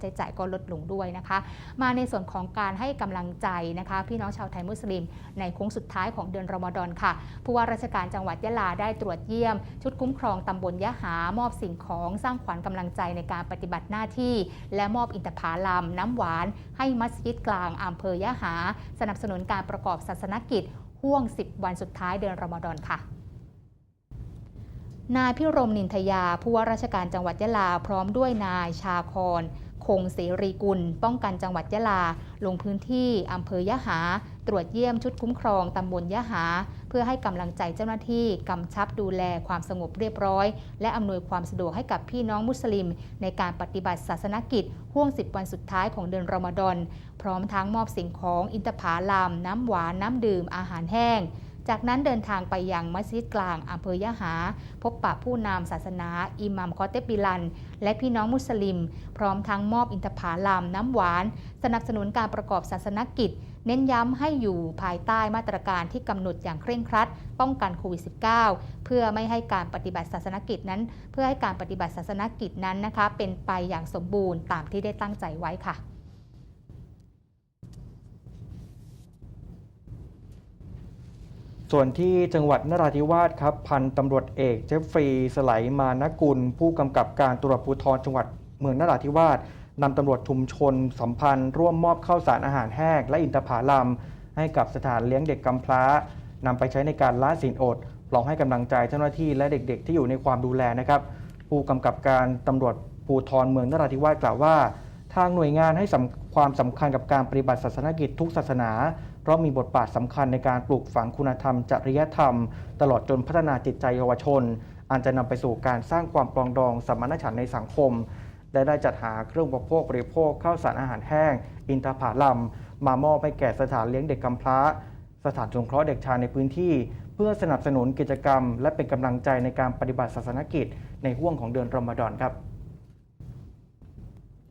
ใช้จ่ายก็ลดลงด้วยนะคะ มาในส่วนของการให้กำลังใจนะคะ พี่น้องชาวไทยมุสลิม ในโค้งสุดท้ายของเดือนรอมฎอนค่ะผู้ว่าราชการจังหวัดยะลาได้ตรวจเยี่ยม ชุดคุ้มครองตำบลยะหามอบสิ่งของสร้างขวัญกำลังใจในการปฏิบัติหน้าที่ และมอบอินทผลัมน้ำหวาน ให้มัสยิดกลางอำเภอยะหา สนับสนุนการประกอบศาสนกิจห่วง 10 วันสุดท้ายเดือนรอมฎอนค่ะนายพิรมนินทยาผู้ว่าราชการจังหวัดยะลาพร้อมด้วยนายชาคอน คงเสรีกุล ป้องกันจังหวัดยะลา ลงพื้นที่อำเภอยะหา ตรวจเยี่ยมชุดคุ้มครองตำบลยะหา เพื่อให้กำลังใจเจ้าหน้าที่กำชับดูแลความสงบเรียบร้อย และอำนวยความสะดวกให้กับพี่น้องมุสลิม ในการปฏิบัติศาสนกิจห่วง 10 วันสุดท้ายของเดือนรอมฎอนพร้อมทั้งมอบสิ่งของอินทผลาม น้ำหวาน น้ำดื่มอาหารแห้ง จากนั้นเดินทางไปยังมัสยิดกลางอำเภอยะหา พบปะผู้นำศาสนา อิหมัมคอเตบิลัน และพี่น้องมุสลิม พร้อมทั้งมอบอินทผลามน้ำหวาน สนับสนุนการประกอบศาสนกิจ เน้นย้ำให้อยู่ภายใต้มาตรการที่กำหนดอย่างเคร่งครัด ป้องกันโควิด -19 เพื่อไม่ให้การปฏิบัติศาสนกิจนั้น เพื่อให้การปฏิบัติศาสนกิจนั้นนะคะ เป็นไปอย่างสมบูรณ์ตามที่ได้ตั้งใจไว้ค่ะ ส่วนที่จังหวัดนราธิวาสครับ พันตำรวจเอกเจฟฟรีสไลมานกุล ผู้กำกับการตรวจภูธรจังหวัดเมืองนราธิวาสนำตำรวจชุมชนสัมพันธ์ ร่วมมอบข้าวสารอาหารแห้งและอินทผลัมให้กับสถานเลี้ยงเด็กกำพร้านำไปใช้ในการละสินอดพร้อมให้กำลังใจเจ้าหน้าที่และเด็กๆ ที่อยู่ในความดูแลนะครับ ผู้กำกับการตำรวจภูธรเมืองนราธิวาสกล่าวว่า ทางหน่วยงานให้ความสำคัญกับการปฏิบัติศาสนกิจทุกศาสนา เพราะมีบทบาทสำคัญในการปลูกฝังคุณธรรม จริยธรรม ตลอดจนพัฒนาจิตใจเยาวชนอันจะนำไปสู่การสร้างความปรองดองสมานฉันท์ในสังคมได้ได้จัดหาเครื่องอุปโภคบริโภคข้าวสารอาหารแห้ง อินทผลัมมามอบให้แก่สถานเลี้ยงเด็กกำพร้า สถานสงเคราะห์เด็กชายในพื้นที่ เพื่อสนับสนุนกิจกรรม และเป็นกำลังใจในการปฏิบัติศาสนกิจ ในห่วงของเดือนรอมฎอนครับ